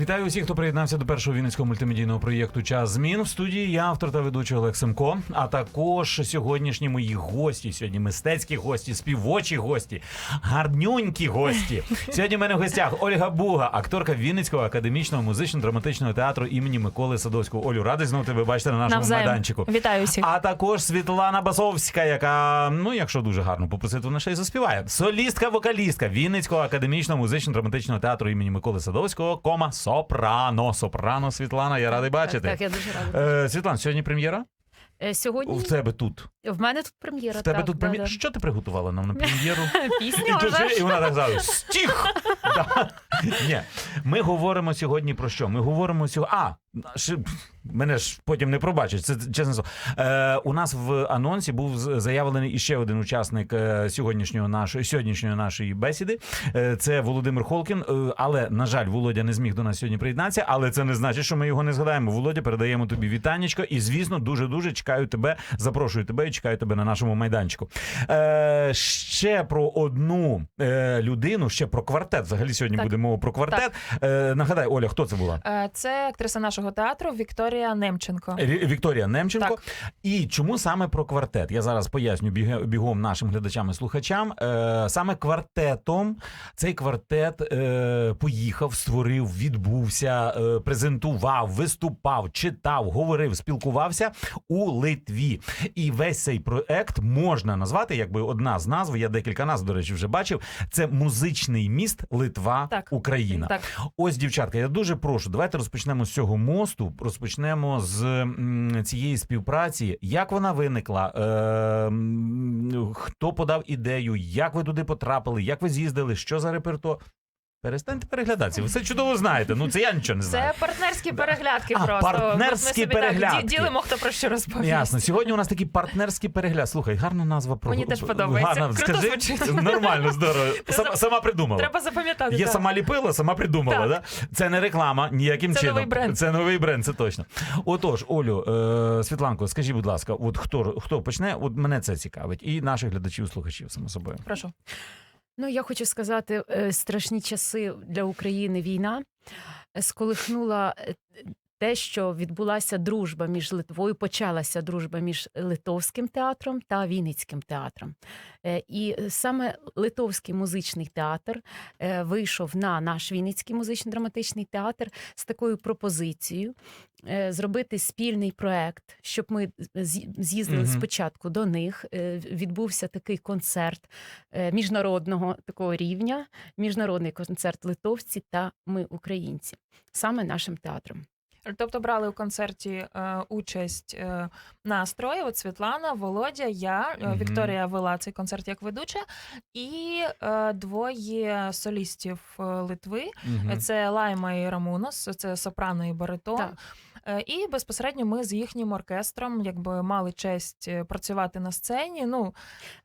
Вітаю усіх, хто приєднався до першого вінницького мультимедійного проєкту Час змін. В студії я автор та ведучий Олег Семко. А також сьогоднішні мої гості. Сьогодні мистецькі гості, співочі гості, гарнюнькі гості. Сьогодні в мене в гостях Ольга Буга, акторка Вінницького академічного музично-драматичного театру імені Миколи Садовського. Олю, радий знову тебе бачити на нашому Навзаєм. майданчику. Вітаю всіх. А також Світлана Басовська, яка, ну якщо дуже гарно попросити, вона ще й заспіває. Солістка-вокалістка Вінницького академічного музично-драматичного театру імені Миколи Садовського, кома Сопрано. Сопрано, Світлана, я радий бачити. Так, я дуже рада. Е, Світлана, сьогодні прем'єра? Е, Сьогодні В тебе тут. в мене тут прем'єра. В тебе так, тут да, прем'єра. да. Що ти приготувала нам на прем'єру? Пісню. І, тут- вже. і вона так зразу стіх. Да. Ні, ми говоримо сьогодні про що? Ми говоримо сьогодні. А, мене ж потім не пробачать. Це чесне слово. Е, у нас в анонсі був заявлений іще один учасник е, сьогоднішнього нашої сьогоднішньої нашої бесіди. Е, це Володимир Холкін. Е, але на жаль, Володя не зміг до нас сьогодні приєднатися. Але це не значить, що ми його не згадаємо. Володя, передаємо тобі вітанечко. І звісно, дуже дуже чекаю тебе. Запрошую тебе і чекаю тебе на нашому майданчику. Е, ще про одну е, людину, ще про квартет. Взагалі сьогодні Так. буде мова про квартет. Е, нагадай, Оля, хто це була? Е, Це актриса нашого театру Вікторія Немченко. Вікторія Немченко. Так. І чому саме про квартет? Я зараз поясню бігом нашим глядачам і слухачам. Е, саме квартетом цей квартет е, поїхав, створив, відбувся, е, презентував, виступав, читав, говорив, спілкувався у Литві. І весь цей проект можна назвати, якби одна з назв. Я декілька назв, до речі, вже бачив. Це музичний міст Литва, Так. Україна. Так, Ось, дівчатка, я дуже прошу. Давайте розпочнемо з цього мосту. Розпочнемо з цієї співпраці. Як вона виникла? Е, хто подав ідею? Як ви туди потрапили? Як ви з'їздили? Що за репертуар? Перестаньте переглядатися. Ви все чудово знаєте. Ну це я нічого не знаю. це партнерські переглядки А, просто. партнерські Ми собі переглядки. ді- ділимо, хто про що розповість. Ясно. Сьогодні у нас такий партнерський перегляд. Слухай, гарна назва про Мені теж подобається. Гарна. Круто Скажи, звучить. нормально, здорово. Сама, сама придумала. Треба запам'ятати. Є так. сама ліпила, сама придумала. Так. Да? Це не реклама ніяким Це чином. новий бренд. Це новий бренд, це точно. Отож, Олю, е, Світланко, скажіть, будь ласка, от хто хто почне? От мене це цікавить, і наших глядачів, слухачів, само собою. Прошу. Ну, я хочу сказати, е, страшні часи для України. Війна е, сколихнула е, те, що відбулася дружба між Литвою, почалася дружба між Литовським театром та Вінницьким театром. Е, І саме Литовський музичний театр е, вийшов на наш Вінницький музично-драматичний театр з такою пропозицією е, зробити спільний проект, щоб ми з'їздили Мгм. спочатку до них. Відбувся такий концерт міжнародного такого рівня, міжнародний концерт литовці та ми, українці, саме нашим театром. Тобто брали у концерті е, участь е, настрої. от Світлана, Володя, я, е. Вікторія вела цей концерт як ведуча, і е, двоє солістів е, Литви. Мгм. Це Лайма і Рамунос, це сопрано і баритон. Так. Е, І безпосередньо ми з їхнім оркестром якби мали честь е, працювати на сцені. Ну,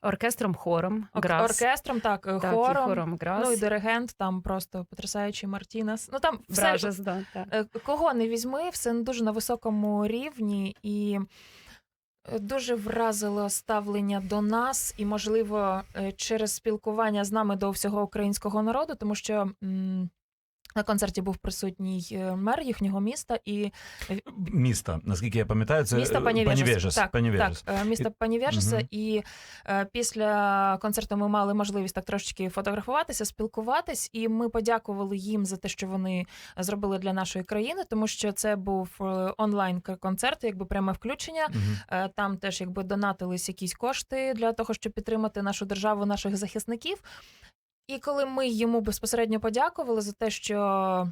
Оркестром, хором, грас. оркестром, так, е, так, і хором. хором грас. Ну і диригент там просто потрясаючий Мартінес. Ну там все, Бражес, да, так. Кого не візьми, все дуже на високому рівні і. Дуже вразило ставлення до нас, і, можливо, через спілкування з нами до всього українського народу, тому що м, на концерті був присутній е, мер їхнього міста і Міста, наскільки я пам'ятаю, це місто е, Панівежес. Панівежес. Так, Панівежес. так, е, місто Панівежеса. Мгм. І е, після концерту ми мали можливість так трошечки фотографуватися, спілкуватись, і ми подякували їм за те, що вони зробили для нашої країни, тому що це був е, онлайн концерт, якби пряме включення. Е, Там теж якби донатились якісь кошти для того, щоб підтримати нашу державу, наших захисників. І коли ми йому безпосередньо подякували за те, що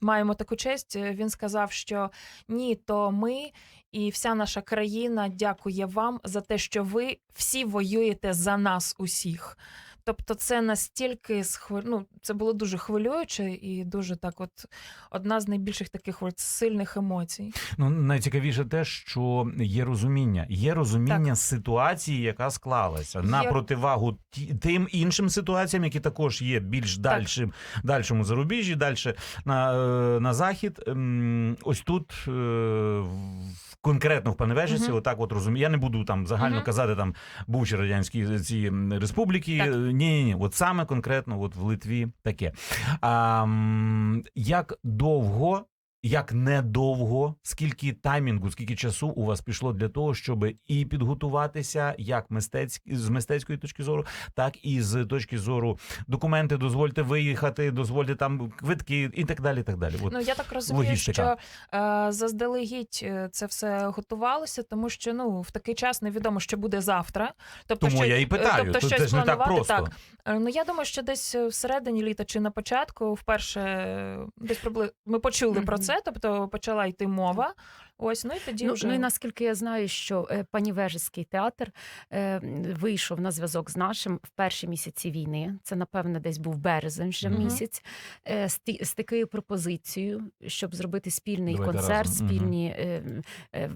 маємо таку честь, е, він сказав, що ні, то ми і вся наша країна дякує вам за те, що ви всі воюєте за нас усіх. Тобто, це настільки схвиль... ну, це було дуже хвилююче і дуже так, от одна з найбільших таких от сильних емоцій. Ну найцікавіше те, що є розуміння, є розуміння ситуації, яка склалася на Є. противагу тим іншим ситуаціям, які також є більш дальшим, дальшому зарубіжжі, далі на, е, на захід. Ось тут е, конкретно в Паневежиці, Мгм. отак от розумію. Я не буду там загально Мгм. казати там бувші радянські ці республіки. Так. Ні, ні, ні, от саме конкретно, от в Литві таке. А, як довго як недовго, скільки таймінгу, скільки часу у вас пішло для того, щоб і підготуватися як мистецьк, з мистецької точки зору, так і з точки зору документи, дозвольте виїхати, дозвольте там квитки і так далі. і так далі. От. Ну я так розумію, логістика. що е, заздалегідь е, це все готувалося, тому що ну в такий час невідомо, що буде завтра. Тобто, Тому що, я і е, питаю. Тобто, Тут щось це ж не так планувати, просто. Так. Е, Ну я думаю, що десь всередині літа чи на початку, вперше десь прибли... ми почули про це, тобто почала йти мова. Ось, ну і тоді Ну, вже ну і наскільки я знаю, що е, Панівежицький театр е, вийшов на зв'язок з нашим в перші місяці війни. Це напевно десь був березень вже Мгм. місяць. Е, з, з такою пропозицією, щоб зробити спільний Давайте концерт, разом. Спільні. Е, е,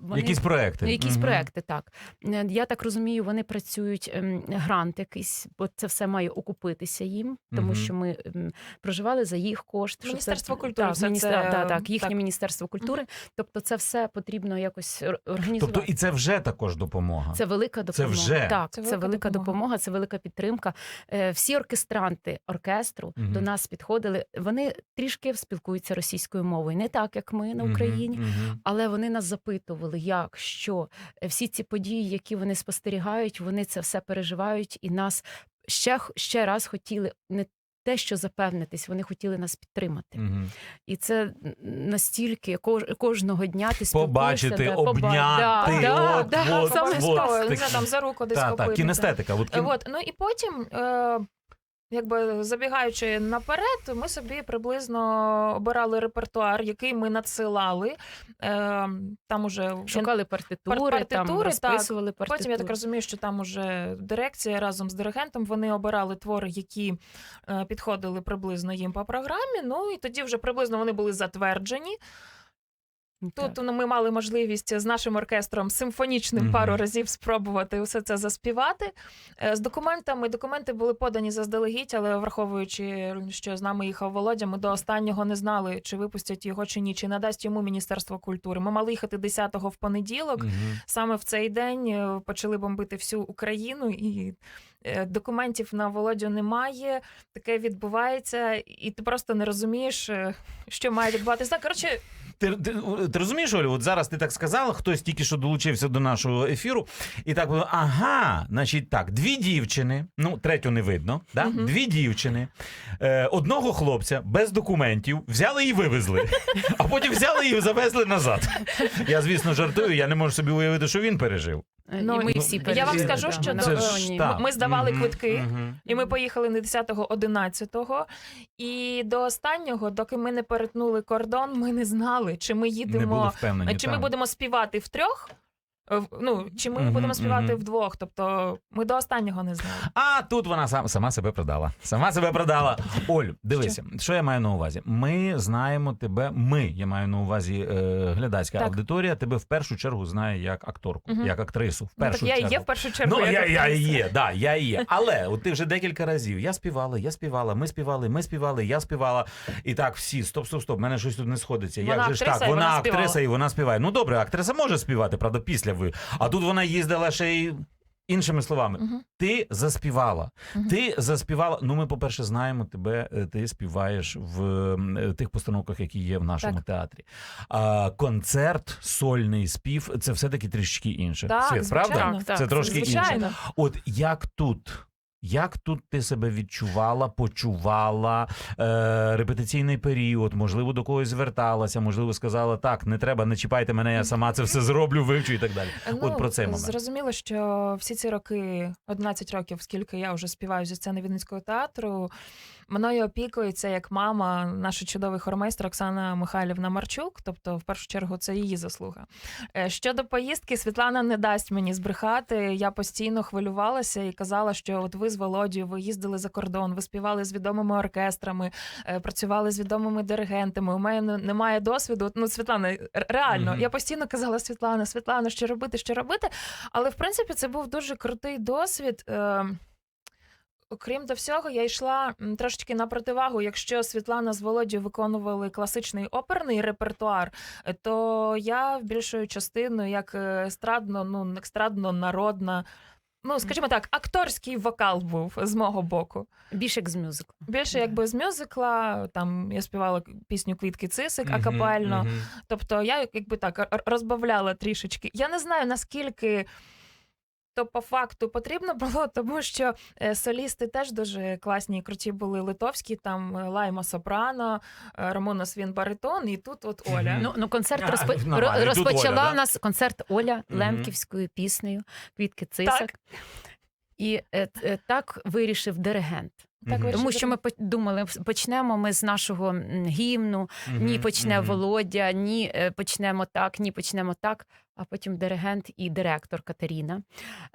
вони- Якісь проекти. Ну, Якісь Мгм. проекти, так. Е, Я так розумію, вони працюють ем, грант якийсь, бо це все має окупитися їм, тому Мгм. що ми ем, проживали за їх кошт. щоб Міністерство це, культури Так, все міністер... це, да, так, їхнє так. міністерство культури. Тобто, це все потрібно якось організувати. Тобто, і це вже також допомога. Це велика допомога. вже? Так, Це це, велика велика допомога. допомога. це велика підтримка. Е, Всі оркестранти оркестру Мгм. до нас підходили. Вони трішки спілкуються російською мовою, не так як ми на Україні. мгм. Але вони нас запитували, як що Е, всі ці події, які вони спостерігають, вони це все переживають, і нас ще ще раз хотіли не те, що запевнитись, вони хотіли нас підтримати. Мгм. І це настільки кож- кожного дня ти Побачити, да, обняти, да, да, от, да, от, саме от. обов'язково, не такі- знаю, там за руку десь копити. так, кінестетика. От кін... От, ну і потім, е, якби забігаючи наперед, ми собі приблизно обирали репертуар, який ми надсилали. Е, там уже шукали партитури, партитури, там так. партитури. Потім я так розумію, що там уже дирекція разом з диригентом вони обирали твори, які е, підходили приблизно їм по програмі. Ну і тоді вже приблизно вони були затверджені. Тут ну, ми мали можливість з нашим оркестром симфонічним Мгм. пару разів спробувати все це заспівати. Е, З документами документи були подані заздалегідь, але враховуючи, що з нами їхав Володя, ми до останнього не знали, чи випустять його чи ні, чи надасть йому Міністерство культури. Ми мали їхати 10-го в понеділок. Мгм. Саме в цей день е, почали бомбити всю Україну і. Е, Документів на Володю немає, таке відбувається, і ти просто не розумієш, е, що має відбуватися. Коротше, Ти, ти, ти розумієш, Олю, от зараз ти так сказала, хтось тільки що долучився до нашого ефіру, і так було, ага, значить так, дві дівчини, ну, третю не видно, да? Мгм. дві дівчини, е, одного хлопця без документів взяли і вивезли, а потім взяли і завезли назад. Я, звісно, жартую, я не можу собі уявити, що він пережив. Е, Ну, і ми ну, всі я вам скажу, да, що до- ж так. Ми здавали Мгм, квитки. мгм. І ми поїхали не 10-го, 11-го. І до останнього, доки ми не перетнули кордон, ми не знали, чи ми їдемо, чи ми будемо співати втрьох. Е, Ну, чи ми Мгм, будемо співати мгм. вдвох? Тобто ми до останнього не знали. А тут вона сам, сама себе продала. Сама себе продала. Оль, дивися, що, я маю на увазі? Ми знаємо тебе. Ми, я маю на увазі е, глядацька Так. аудиторія, тебе в першу чергу знає як акторку, Мгм. як актрису. В Ну, першу так я чергу. є в першу чергу. Ну, як я, я є, да, я є. Але от ти вже декілька разів. Я співала, я співала, ми співали, ми співали, я співала. І так, всі, стоп, стоп, стоп. мене щось тут не сходиться. Вона Як же ж так? Вона, вона актриса і вона співає. Ну добре, актриса може співати, правда, після ви. А тут вона їздила ще й іншими словами. Мгм. Ти заспівала. Мгм. Ти заспівала. Ну, ми, по-перше, знаємо тебе. е, Ти співаєш в е, тих постановках, які є в нашому Так. театрі. А концерт, сольний спів це все-таки трішечки інше. Так, Світ, правда? Так, так, це трошки трошки інше. От як тут Як тут ти себе відчувала, почувала е, репетиційний період? Можливо, до когось зверталася, можливо, сказала так, не треба, не чіпайте мене, я сама це все зроблю, вивчу і так далі. От про цей момент. Ну, Зрозуміло, що всі ці роки, 11 років, скільки я вже співаю зі сцени Вінницького театру, мною опікується як мама, наша чудовий хормейстер Оксана Михайлівна Марчук. Тобто, в першу чергу, це її заслуга. Е, Щодо поїздки, Світлана не дасть мені збрехати. Я постійно хвилювалася і казала, що от ви з Володією, ви їздили за кордон, ви співали з відомими оркестрами, е, працювали з відомими диригентами. У мене немає досвіду. Ну, Світлана, реально, Мгм. я постійно казала Світлана, Світлана, що робити, що робити. Але в принципі це був дуже крутий досвід. Окрім до всього, я йшла трошечки на противагу. Якщо Світлана з Володією виконували класичний оперний репертуар, е, то я більшою частиною як е, естрадно, ну естрадно народна. Ну, скажімо так, акторський вокал був з мого боку. Більше як з мюзиклу. Більше Да. якби з мюзикла, там я співала пісню Квітки Цисик Мгм, акапельно. мгм. Тобто я якби так розбавляла трішечки. Я не знаю наскільки. То по факту потрібно було, тому що е, солісти теж дуже класні і круті були литовські, там е, Лайма Сопрано, е, Рамона Свін Баритон, і тут от Оля. Ну, ну концерт А, розпо... нормально. ро- І тут розпочала Оля, да? у нас концерт Оля Мгм. Лемківською піснею Квітки Цисик. Так. І е, е, так вирішив диригент. Так Мгм. Тому що ми по- думали, почнемо ми з нашого м, гімну, ні почне. Володя, ні е, почнемо так, ні почнемо так. А потім диригент і директор Катерина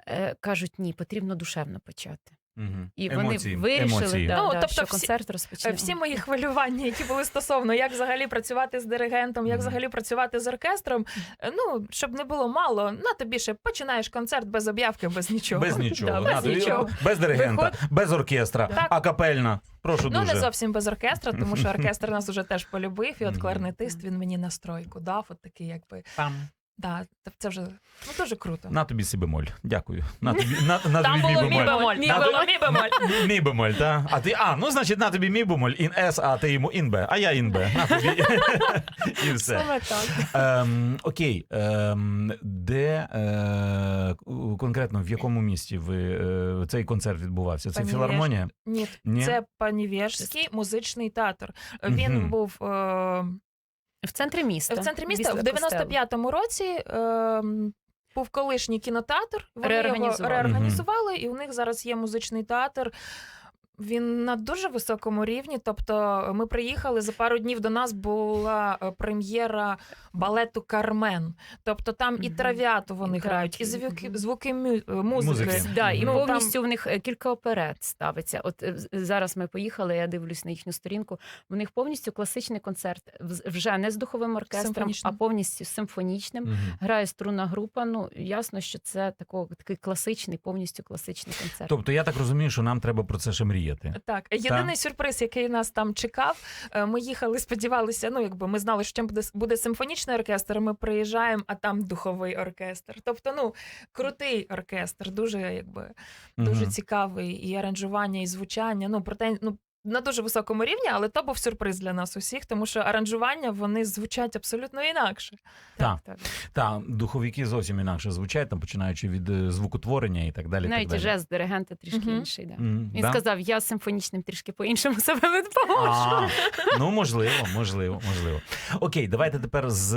е, кажуть: ні, потрібно душевно почати. Мгм. І Емоції, вони вирішили, емоції. Да, Ну, да, тобто що всі- концерт Е, розпочнемо. Всі мої хвилювання, які були стосовно, як взагалі працювати з диригентом, як взагалі працювати з оркестром. е, Ну, щоб не було мало, на тобі ще починаєш концерт без об'явки, без нічого. Без нічого, Да, без тобі- нічого. без диригента, без оркестра, Так. акапельна. Прошу Ну, дуже. не зовсім без оркестра, тому що оркестр нас уже теж полюбив, і от кларнетист він мені настройку дав, от такий, якби. Да, це вже ну, дуже круто. На тобі сі бемоль. Дякую. На тобі, на, на Там тобі було мі мі бемоль. бемоль, Мі тобі- мі бемоль. Мі бемоль, так? А ти, а, ну значить, на тобі мі бемоль, ін С, а ти йому ін Б, а я ін Б. На тобі. І все. Саме так. Ем, окей, ем, де е, конкретно в якому місті ви е, цей концерт відбувався? Це філармонія? Ні, Ні? це Панівєжський музичний театр. Він був е, в центрі міста. в центрі міста в 95-му році. Е, був колишній кінотеатр. Вони його Реорганізували. реорганізували, і у них зараз є музичний театр. Він на дуже високому рівні. Тобто, ми приїхали за пару днів до нас була е, прем'єра балету Кармен. Тобто там і Мгм. трав'яту вони грають, і звуки, звуки мю- е, музики. Музики. Да, і Ну, там- повністю в них е, кілька оперет ставиться. От е, зараз ми поїхали, я дивлюсь на їхню сторінку. В них повністю класичний концерт, вз- вже не з духовим оркестром, а повністю симфонічним. Грає струнна група. Ну ясно, що це тако, такий класичний, повністю класичний концерт. Тобто я так розумію, що нам треба про це ще мріяти. Так, єдиний сюрприз, який нас там чекав. е, Ми їхали, сподівалися. Ну, якби ми знали, що там буде, буде симфонічний оркестр. Ми приїжджаємо, а там духовий оркестр. Тобто, ну крутий оркестр, дуже якби дуже угу. цікавий і аранжування, і звучання. Ну проте, ну. На дуже високому рівні, але то був сюрприз для нас усіх, тому що аранжування вони звучать абсолютно інакше. Так. так. Та духовики зовсім інакше звучать, там починаючи від е, звукотворення і так далі. Навіть так далі. жест диригента трішки Мгм. інший. Да. М, Він да? сказав: я симфонічним трішки по-іншому себе відповоджу. Ну можливо, можливо, можливо. Окей, давайте тепер з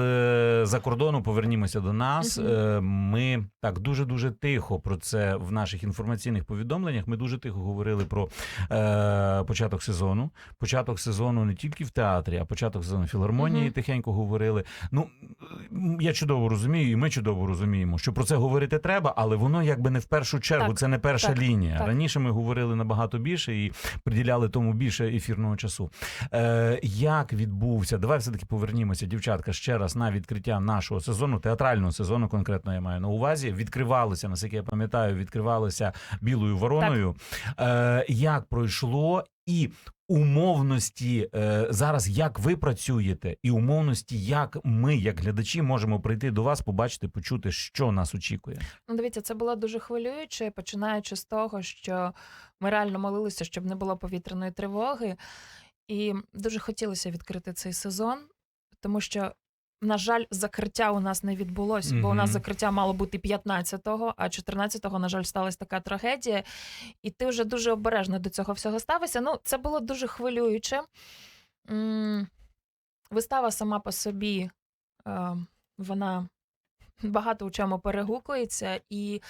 за кордону повернімося до нас. Е, Ми так дуже дуже тихо про це в наших інформаційних повідомленнях. Ми дуже тихо говорили про е, початок сезону. Початок сезону не тільки в театрі, а початок сезону філармонії. Мгм. Тихенько говорили. Ну я чудово розумію, і ми чудово розуміємо, що про це говорити треба, але воно якби не в першу чергу. Так, це не перша так, лінія. так. Раніше ми говорили набагато більше і приділяли тому більше ефірного часу. Е, як відбувся? Давай все таки повернімося, дівчатка, ще раз на відкриття нашого сезону, театрального сезону, конкретно я маю на увазі. Відкривалися, наскільки я пам'ятаю, відкривалися білою вороною. Е, як пройшло і. Умовності е, зараз, як ви працюєте, і умовності, як ми, як глядачі, можемо прийти до вас, побачити, почути, що нас очікує. Ну, дивіться, це було дуже хвилююче, починаючи з того, що ми реально молилися, щоб не було повітряної тривоги. І дуже хотілося відкрити цей сезон, тому що На жаль, закриття у нас не відбулось, бо у нас закриття мало бути 15-го, а 14-го, на жаль, сталася така трагедія. І ти вже дуже обережно до цього всього ставишся. Ну, це було дуже хвилююче. Вистава сама по собі, е, вона багато у чому перегукується. І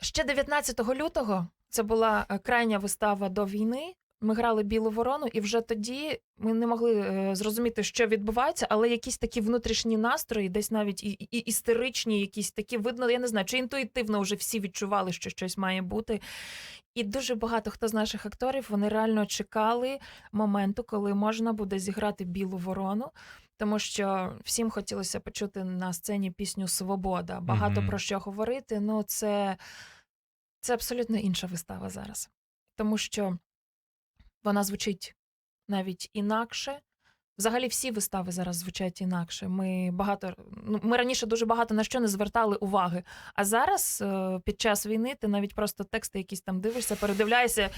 ще 19 лютого це була е, крайня вистава до війни. Ми грали білу ворону, і вже тоді ми не могли е, зрозуміти, що відбувається, але якісь такі внутрішні настрої, десь навіть і, і істеричні, якісь такі видно, я не знаю, чи інтуїтивно вже всі відчували, що щось має бути. І дуже багато хто з наших акторів вони реально чекали моменту, коли можна буде зіграти білу ворону. Тому що всім хотілося почути на сцені пісню Свобода. Багато Мгм. про що говорити. Ну, це, це абсолютно інша вистава зараз. Тому що вона звучить навіть інакше. Взагалі всі вистави зараз звучать інакше. Ми багато ну, ми раніше дуже багато на що не звертали уваги. А зараз, е, під час війни, ти навіть просто тексти якісь там дивишся, передивляєшся.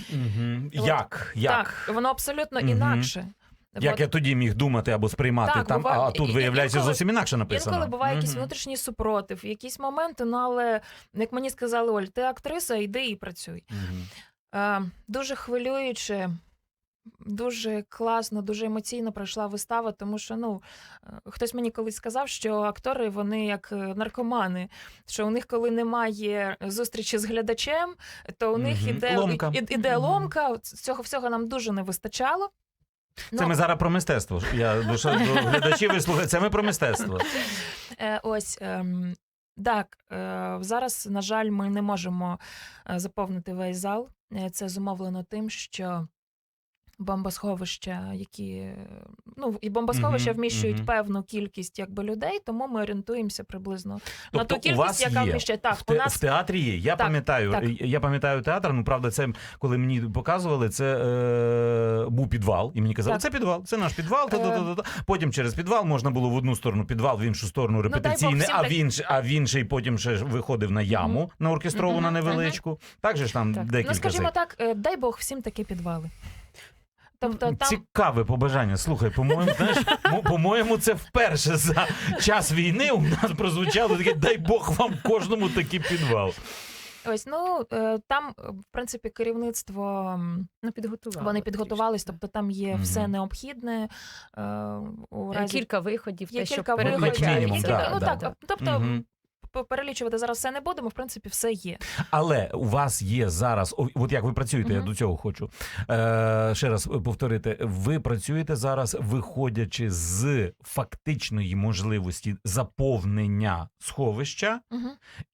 От, Як? Як? Так, воно абсолютно Мгм. інакше. Як От я тоді міг думати або сприймати Так, там, буває. а тут виявляється інколи- зовсім інакше написано. Інколи буває якийсь внутрішній супротив, якісь моменти, ну але як мені сказали, Оль, ти актриса, йди і працюй. Мгм. Е, дуже хвилююче, дуже класно, дуже емоційно пройшла вистава, тому що ну е, хтось мені колись сказав, що актори вони як е, наркомани, що у них, коли немає зустрічі з глядачем, то у них Мгм. іде Ломка. і- іде ломка. Цього всього нам дуже не вистачало. Це Ну, ми зараз про мистецтво. Я душа до глядачів і слухаю. Це ми про мистецтво. Е, ось ем, так, зараз, на жаль, ми не можемо заповнити весь зал. Це зумовлено тим, що бомбосховища, які е, ну і бомбосховища вміщують мгм. певну кількість якби людей, тому ми орієнтуємося приблизно на Тобто ту у кількість, вас яка є вміщає. Так, в, у нас в театрі є. Я Так, пам'ятаю, так. я пам'ятаю театр. Ну правда, це коли мені показували, це е, був підвал, і мені казали, Так. це підвал, це наш підвал. та-та-та-та-та. Потім через підвал можна було в одну сторону підвал, в іншу сторону Ну, Бог а в інш, а в інший потім ще виходив на яму Мгм. на оркестрову Мгм, на мгм. невеличку. Так же ж там Так. декілька ну скажімо цих. так, е, дай Бог всім такі підвали. Тобто там Цікаве побажання. Слухай, по-моєму, знаєш, по-моєму, це вперше за час війни у нас прозвучало таке, дай Бог вам кожному такий підвал. ось ну е, там, е, в принципі, керівництво. Ну, підготували. Вони підготувались, трішки, тобто там є Мгм. все необхідне. Е, у разі... Кілька виходів, Є те, що кілька виходів, передбачається. мінімум, є да, ну да, так, да. тобто Мгм. Перелічувати зараз все не будемо. В принципі, все є. Але у вас є зараз, от як ви працюєте, я до цього хочу е, ще раз повторити. Ви працюєте зараз, виходячи з фактичної можливості заповнення сховища Угу.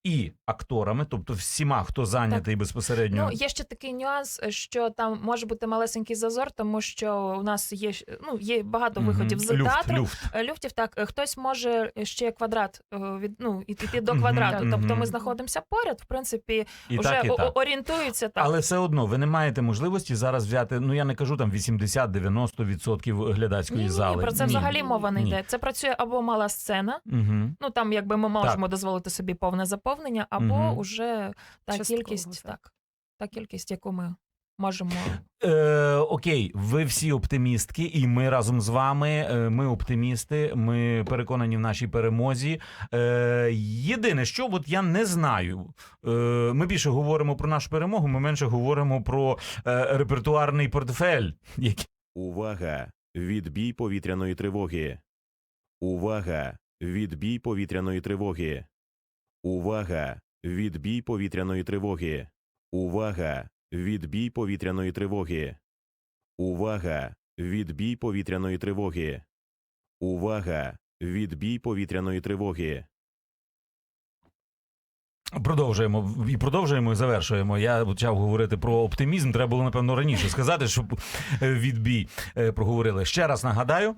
і акторами, тобто всіма, хто зайнятий безпосередньо. Ну є ще такий нюанс, що там може бути малесенький зазор, тому що у нас є ну є багато виходів з люфт, театру. люфт. Е, Люфтів так, е, хтось може ще квадрат е, від ну іти до квадрату. так. Тобто ми знаходимося поряд, в принципі, І вже так, і о- так. орієнтуються так. Але все одно ви не маєте можливості зараз взяти. Ну я не кажу там 80-90% глядацької ні, зали. ні, про це Ні. взагалі мова не Ні. йде. Це працює або мала сцена. Угу. Ну там якби ми можемо дозволити собі повне заповнення, або Мгм. уже та Частково, кількість, так. так. та кількість, яку ми можемо. Е, окей, ви всі оптимістки, і ми разом з вами. е, Ми оптимісти. Ми переконані в нашій перемозі. Е, єдине, що от я не знаю. Е, ми більше говоримо про нашу перемогу, ми менше говоримо про е, репертуарний портфель. Який Увага! Відбій повітряної тривоги. Увага! Відбій повітряної тривоги. Увага! Відбій повітряної тривоги. Увага! Відбій повітряної тривоги. Увага! Відбій повітряної тривоги. Увага! Відбій повітряної тривоги. Продовжуємо і продовжуємо і завершуємо. Я почав говорити про оптимізм. Треба було напевно раніше сказати, щоб е, відбій е, проговорили. Ще раз нагадаю.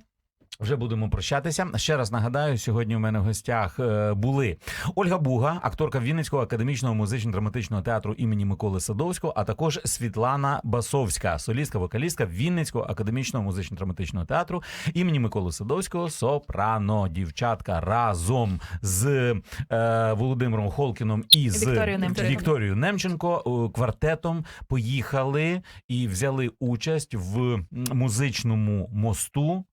Вже будемо прощатися. Ще раз нагадаю, сьогодні у мене в гостях е, були Ольга Буга, акторка Вінницького академічного музично-драматичного театру імені Миколи Садовського, а також Світлана Басовська, солістка, вокалістка Вінницького академічного музично-драматичного театру імені Миколи Садовського, сопрано. Дівчатка разом з е, Володимиром Холкіном і з Вікторією Немченко. Немченко е, квартетом поїхали і взяли участь в музичному мосту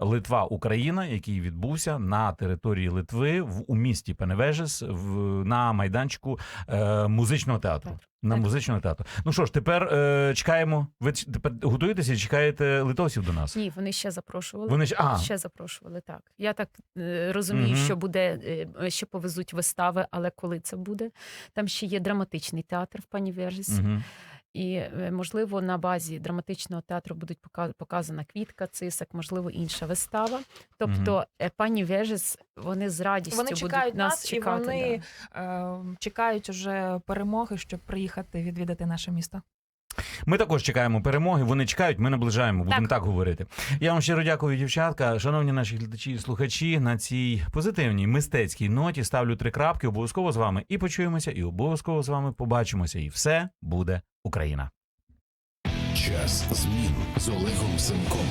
Литва Україна, який відбувся на території Литви в у місті Пеневежес в на майданчику е, музичного театру. На музичного театру. Ну що ж, тепер е, чекаємо. Ви тепер готуєтеся і чекаєте литовців до нас? Ні, вони ще запрошували. Вони ж а Ще запрошували, так. Я так е, розумію, Мгм. що буде е, ще повезуть вистави, але коли це буде? Там ще є драматичний театр в пані Вержесі. угу. І е, можливо на базі драматичного театру будуть пока- показана квітка, цисак, можливо, інша вистава. Тобто, угу. пані Вежес, вони з радістю Вони будуть нас, нас, чекати. і вони да. е, чекають уже перемоги, щоб приїхати відвідати наше місто. Ми також чекаємо перемоги. Вони чекають, ми наближаємо. Будемо так. Так. говорити. Я вам щиро дякую, дівчатка. Шановні наші глядачі і слухачі, на цій позитивній мистецькій ноті ставлю три крапки. Обов'язково з вами і почуємося, і обов'язково з вами побачимося. І все буде Україна. Час змін з Олегом Семком.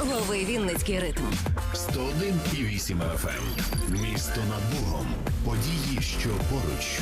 Лови Вінницький ритм. 101,8 FM. Місто над Богом. Події, що поруч.